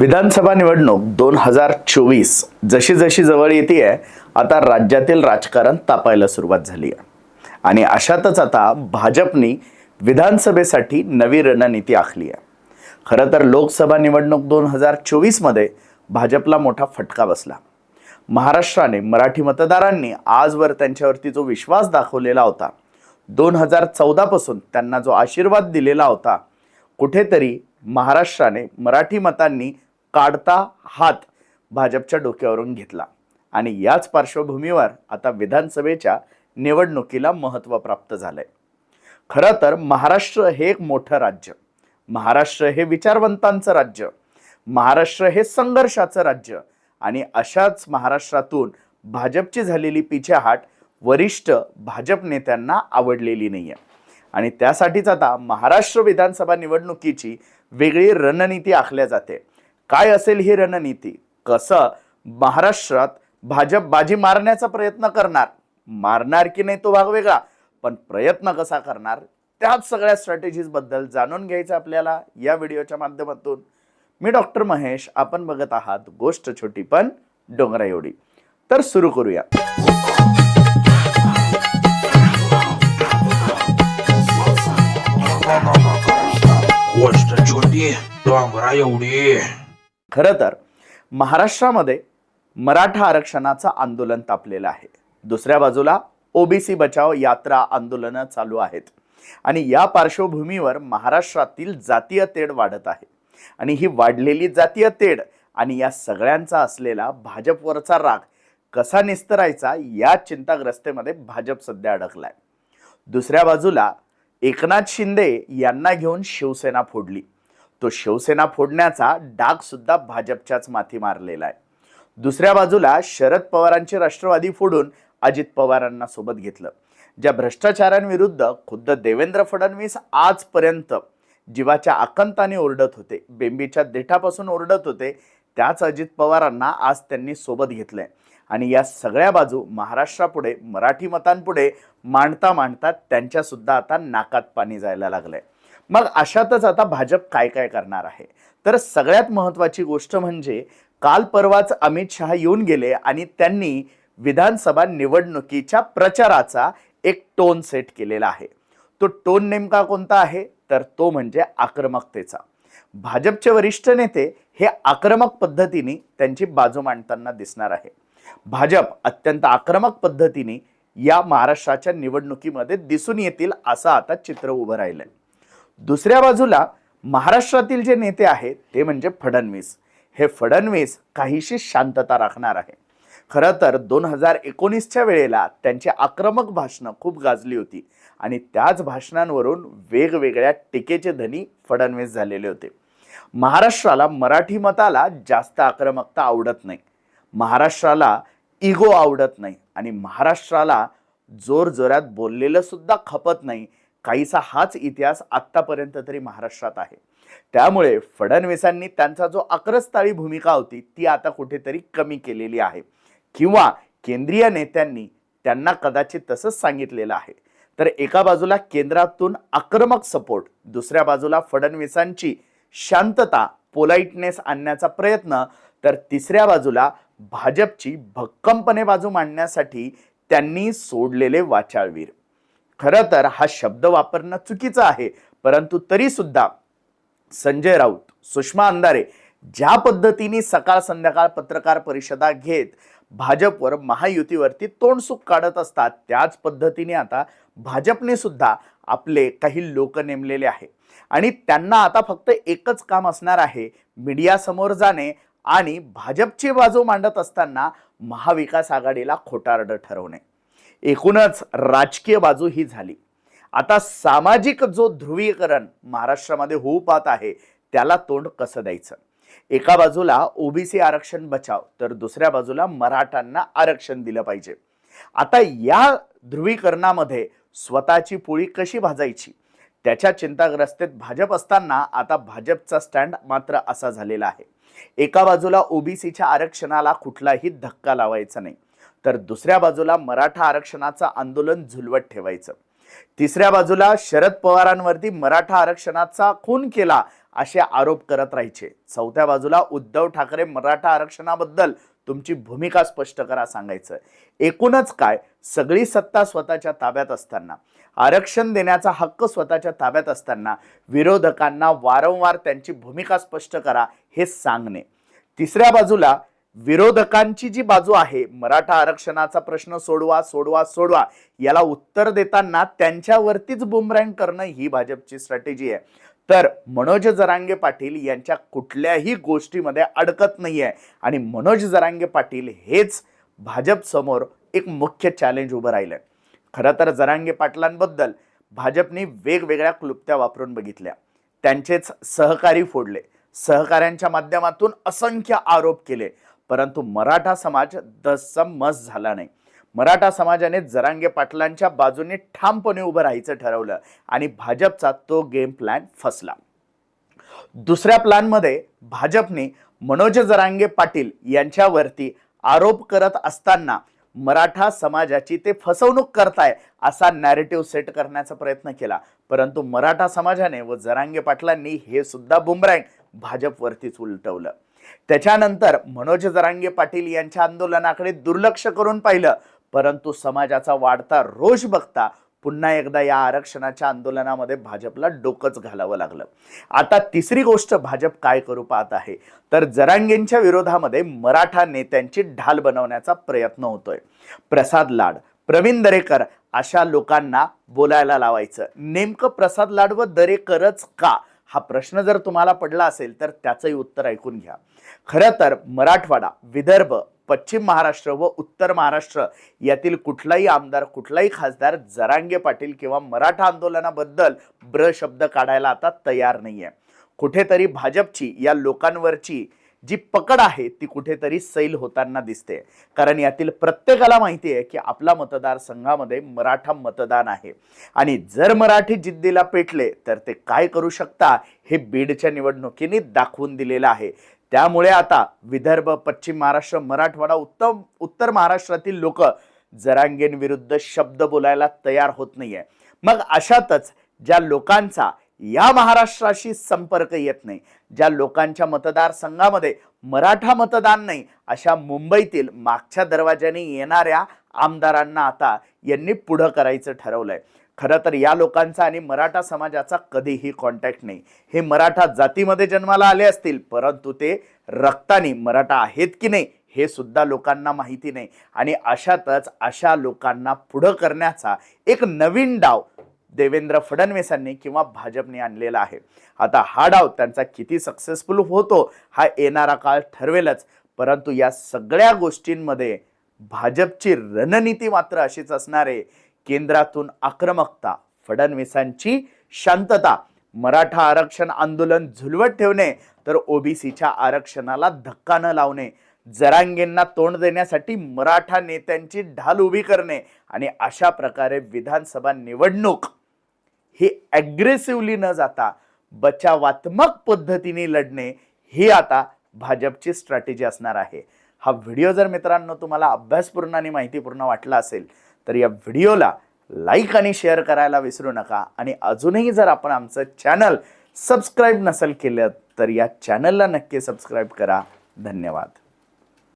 विधानसभा निवडणूक दोन हजार चोवीस जशी जशी जवळ येते आहे आता राज्यातील राजकारण तापायला सुरुवात झाली आहे आणि अशातच आता भाजपनी विधानसभेसाठी नवी रणनीती आखली आहे खरं तर लोकसभा निवडणूक दोन हजार चोवीसमध्ये भाजपला मोठा फटका बसला. महाराष्ट्राने मराठी मतदारांनी आजवर त्यांच्यावरती जो विश्वास दाखवलेला होता दोन हजार चौदापासून त्यांना जो आशीर्वाद दिलेला होता कुठेतरी महाराष्ट्राने मराठी मतांनी काढता हात भाजपच्या डोक्यावरून घेतला. आणि याच पार्श्वभूमीवर आता विधानसभेच्या निवडणुकीला महत्त्व प्राप्त झालंय. खरं तर महाराष्ट्र हे एक मोठं राज्य. महाराष्ट्र हे विचारवंतांचं राज्य. महाराष्ट्र हे संघर्षाचं राज्य. आणि अशाच महाराष्ट्रातून भाजपची झालेली पिछेहाट वरिष्ठ भाजप नेत्यांना आवडलेली नाही आहे आणि त्यासाठीच आता महाराष्ट्र विधानसभा निवडणुकीची वेगळी रणनीती आखल्या जाते. काय असेल ही रणनीती? कसं? महाराष्ट्रात भाजप बाजी मारण्याचा प्रयत्न करणार. मारणार की नाही तो भाग वेगळा. पण प्रयत्न कसा करणार? त्याच सगळ्या स्ट्रॅटेजीजबद्दल जाणून घ्यायचं आपल्याला या व्हिडिओच्या माध्यमातून. मी डॉक्टर महेश आपण बघत आहात गोष्ट छोटी पण डोंगरा एवढी. तर सुरू करूया. गोष्ट छोटी डोंगरा एवढी. खरं तर महाराष्ट्रामध्ये मराठा आरक्षणाचं आंदोलन तापलेलं आहे. दुसऱ्या बाजूला ओबीसी बचाव यात्रा आंदोलनं चालू आहेत. आणि या पार्श्वभूमीवर महाराष्ट्रातील जातीय तेढ वाढत आहे. आणि ही वाढलेली जातीय तेढ आणि या सगळ्यांचा असलेला भाजपवरचा राग कसा निस्तरायचा या चिंताग्रस्तेमध्ये भाजप सध्या अडकलाय. दुसऱ्या बाजूला एकनाथ शिंदे यांना घेऊन शिवसेना फोडली. तो शिवसेना फोडण्याचा डाग सुद्धा भाजपच्याच माथी मारलेला आहे. दुसऱ्या बाजूला शरद पवारांची राष्ट्रवादी फोडून अजित पवारांना सोबत घेतलं. ज्या भ्रष्टाचारांविरुद्ध खुद्द देवेंद्र फडणवीस आजपर्यंत जीवाच्या आकंताने ओरडत होते बेंबीच्या देठापासून ओरडत होते त्याच अजित पवारांना आज त्यांनी सोबत घेतलंय. आणि या सगळ्या बाजू महाराष्ट्रापुढे मराठी मतांपुढे मांडता मांडता त्यांच्यासुद्धा आता नाकात पाणी जायला लागलंय. मग अशातच आता भाजप काय काय करणार आहे? तर सगळ्यात महत्त्वाची गोष्ट म्हणजे काल परवाच अमित शहा येऊन गेले आणि त्यांनी विधानसभा निवडणुकीच्या प्रचाराचा एक टोन सेट केलेला आहे. तो टोन नेमका कोणता आहे? तर तो म्हणजे आक्रमकतेचा. भाजपचे वरिष्ठ नेते हे आक्रमक पद्धतीने त्यांची बाजू मांडताना दिसणार आहे. भाजप अत्यंत आक्रमक पद्धतीने या महाराष्ट्राच्या निवडणुकीमध्ये दिसून येतील असं आता चित्र उभं राहिलंय. दुसऱ्या बाजूला महाराष्ट्रातील जे नेते आहेत ते म्हणजे फडणवीस. हे फडणवीस काहीशी शांतता राखणार आहे. खरं तर दोन हजार एकोणीसच्या वेळेला त्यांची आक्रमक भाषणं खूप गाजली होती आणि त्याच भाषणांवरून वेगवेगळ्या टीकेचे धनी फडणवीस झालेले होते. महाराष्ट्राला मराठी मताला जास्त आक्रमकता आवडत नाही. महाराष्ट्राला इगो आवडत नाही आणि महाराष्ट्राला जोरजोरात बोललेलं सुद्धा खपत नाही काहीसा हाच इतिहास आत्तापर्यंत तरी महाराष्ट्रात आहे. त्यामुळे फडणवीसांनी त्यांचा जो आक्रस्ताळी भूमिका होती ती आता कुठेतरी कमी केलेली आहे. किंवा केंद्रीय नेत्यांनी त्यांना कदाचित तसंच सांगितलेलं आहे. तर एका बाजूला केंद्रातून आक्रमक सपोर्ट दुसऱ्या बाजूला फडणवीसांची शांतता पोलाइटनेस आणण्याचा प्रयत्न तर तिसऱ्या बाजूला भाजपची भक्कमपणे बाजू मांडण्यासाठी त्यांनी सोडलेले वाचाळवीर. खरं तर हा शब्द वापरणं चुकीचं आहे. परंतु तरी सुद्धा संजय राऊत सुषमा अंधारे ज्या पद्धतीने सकाळ संध्याकाळ पत्रकार परिषदा घेत भाजपवर महायुतीवरती तोंडसुख काढत असतात त्याच पद्धतीने आता भाजपने सुद्धा आपले काही लोक नेमलेले आहे. आणि त्यांना आता फक्त एकच काम असणार आहे मीडियासमोर जाणे आणि भाजपची बाजू मांडत असताना महाविकास आघाडीला खोटारडं ठरवणे. एकूणच राजकीय बाजू ही झाली. आता सामाजिक जो ध्रुवीकरण महाराष्ट्रामध्ये होऊ पाहत आहे त्याला तोंड कसं द्यायचं? एका बाजूला ओबीसी आरक्षण बचाव तर दुसऱ्या बाजूला मराठांना आरक्षण दिलं पाहिजे. आता या ध्रुवीकरणामध्ये स्वतःची पोळी कशी भाजायची? त्याच्या चिंताग्रस्तेत भाजप असताना आता भाजपचा स्टँड मात्र असा झालेला आहे. एका बाजूला ओबीसीच्या आरक्षणाला कुठलाही धक्का लावायचा नाही. तर दुसऱ्या बाजूला मराठा आरक्षणाचं आंदोलन झुलवत ठेवायचं. तिसऱ्या बाजूला शरद पवारांवरती मराठा आरक्षणाचा खून केला असे आरोप करत राहायचे. चौथ्या बाजूला उद्धव ठाकरे मराठा आरक्षणाबद्दल तुमची भूमिका स्पष्ट करा सांगायचं. एकूणच काय? सगळी सत्ता स्वतःच्या ताब्यात असताना. आरक्षण देण्याचा हक्क स्वतःच्या ताब्यात असताना विरोधकांना वारंवार त्यांची भूमिका स्पष्ट करा हे सांगणे. तिसऱ्या बाजूला विरोधकांची जी बाजू आहे मराठा आरक्षणाचा प्रश्न सोडवा सोडवा सोडवा याला उत्तर देताना त्यांच्यावरतीच बुमरँग करणं ही भाजपची स्ट्रॅटेजी आहे. तर मनोज जरांगे पाटील यांच्या कुठल्याही गोष्टीमध्ये अडकत नाही आहे आणि मनोज जरांगे पाटील हेच भाजपसमोर एक मुख्य चॅलेंज उभं राहिलं खरं तर जरांगे पाटलांबद्दल भाजपने वेगवेगळ्या क्लुप्त्या वापरून बघितल्या. त्यांचेच सहकारी फोडले. सहकाऱ्यांच्या माध्यमातून असंख्य आरोप केले. परंतु मराठा समाज दसचा मस झाला नाही. मराठा समाजाने जरांगे पाटलांच्या बाजूने ठामपणे उभं राहायचं ठरवलं आणि भाजपचा तो गेम प्लॅन फसला. दुसऱ्या प्लॅनमध्ये भाजपने मनोज जरांगे पाटील यांच्यावरती आरोप करत असताना मराठा समाजाची ते फसवणूक करताय असा नॅरेटिव्ह सेट करण्याचा प्रयत्न केला. परंतु मराठा समाजाने व जरांगे पाटलांनी हे सुद्धा बुमरँग भाजपवरतीच उलटवलं. त्याच्यानंतर मनोज जरांगे पाटील यांच्या आंदोलनाकडे दुर्लक्ष करून पाहिलं परंतु समाजाचा वाढता रोष बघता पुन्हा एकदा या आरक्षणाच्या आंदोलनामध्ये भाजपला डोकंच घालावं लागलं. आता तिसरी गोष्ट भाजप काय करू पाहत आहे? तर जरांगेंच्या विरोधामध्ये मराठा नेत्यांची ढाल बनवण्याचा प्रयत्न होतोय. प्रसाद लाड प्रवीण दरेकर अशा लोकांना बोलायला लावायचं. नेमकं प्रसाद लाड व दरेकरच का? हा प्रश्न जर तुम्हाला पडला असेल तर त्याचंही उत्तर ऐकून घ्या. खरं तर मराठवाडा विदर्भ पश्चिम महाराष्ट्र व उत्तर महाराष्ट्र यातील कुठलाही आमदार कुठलाही खासदार जरांगे पाटील किंवा मराठा आंदोलनाबद्दल ब्र शब्द काढायला आता तयार नाही आहे कुठेतरी भाजपची या लोकांवरची जी पकड आहे ती कुठेतरी सैल होताना दिसते. कारण यातील प्रत्येकाला माहिती आहे की आपला मतदारसंघामध्ये मराठा मतदान आहे. आणि जर मराठी जिद्दीला पेटले तर ते काय करू शकता हे बीडच्या निवडणुकीने दाखवून दिलेलं आहे. त्यामुळे आता विदर्भ पश्चिम महाराष्ट्र मराठवाडा उत्तम उत्तर महाराष्ट्रातील लोक जरांगेंविरुद्ध शब्द बोलायला तयार होत नाही आहे मग अशातच ज्या लोकांचा या महाराष्ट्राशी संपर्क येत नाही. ज्या लोकांच्या मतदारसंघामध्ये मराठा मतदान नाही अशा मुंबईतील मागच्या दरवाज्याने येणाऱ्या आमदारांना आता यांनी पुढं करायचं ठरवलंय. खरं तर या लोकांचा आणि मराठा समाजाचा कधीही कॉन्टॅक्ट नाही. हे मराठा जातीमध्ये जन्माला आले असतील परंतु ते रक्तानी मराठा आहेत की नाही हे सुद्धा लोकांना माहिती नाही. आणि अशातच अशा लोकांना पुढं करण्याचा एक नवीन डाव देवेंद्र फडणवीसांनी किंवा भाजपने आणलेला आहे. आता हा डाव त्यांचा किती सक्सेसफुल होतो हा येणारा काळ ठरवेलच. परंतु या सगळ्या गोष्टींमध्ये भाजपची रणनीती मात्र अशीच असणार. आहे केंद्रातून आक्रमकता फडणवीसांची शांतता मराठा आरक्षण आंदोलन झुलवत ठेवणे तर ओबीसीच्या आरक्षणाला धक्का न लावणे जरांगेंना तोंड देण्यासाठी मराठा नेत्यांची ढाल उभी करणे आणि अशा प्रकारे विधानसभा निवडणूक हे ॲग्रेसिव्हली न जाता बचावात्मक पद्धतीने लढणे ही आता भाजपची स्ट्रॅटेजी असणार आहे. हा व्हिडिओ जर मित्रांनो तुम्हाला अभ्यासपूर्ण आणि माहितीपूर्ण वाटला असेल तर या व्हिडिओला लाईक आणि शेअर करायला विसरू नका. आणि अजूनही जर आपण आमचं चॅनल सबस्क्राईब नसेल केलं तर या चॅनलला नक्की सबस्क्राईब करा. धन्यवाद.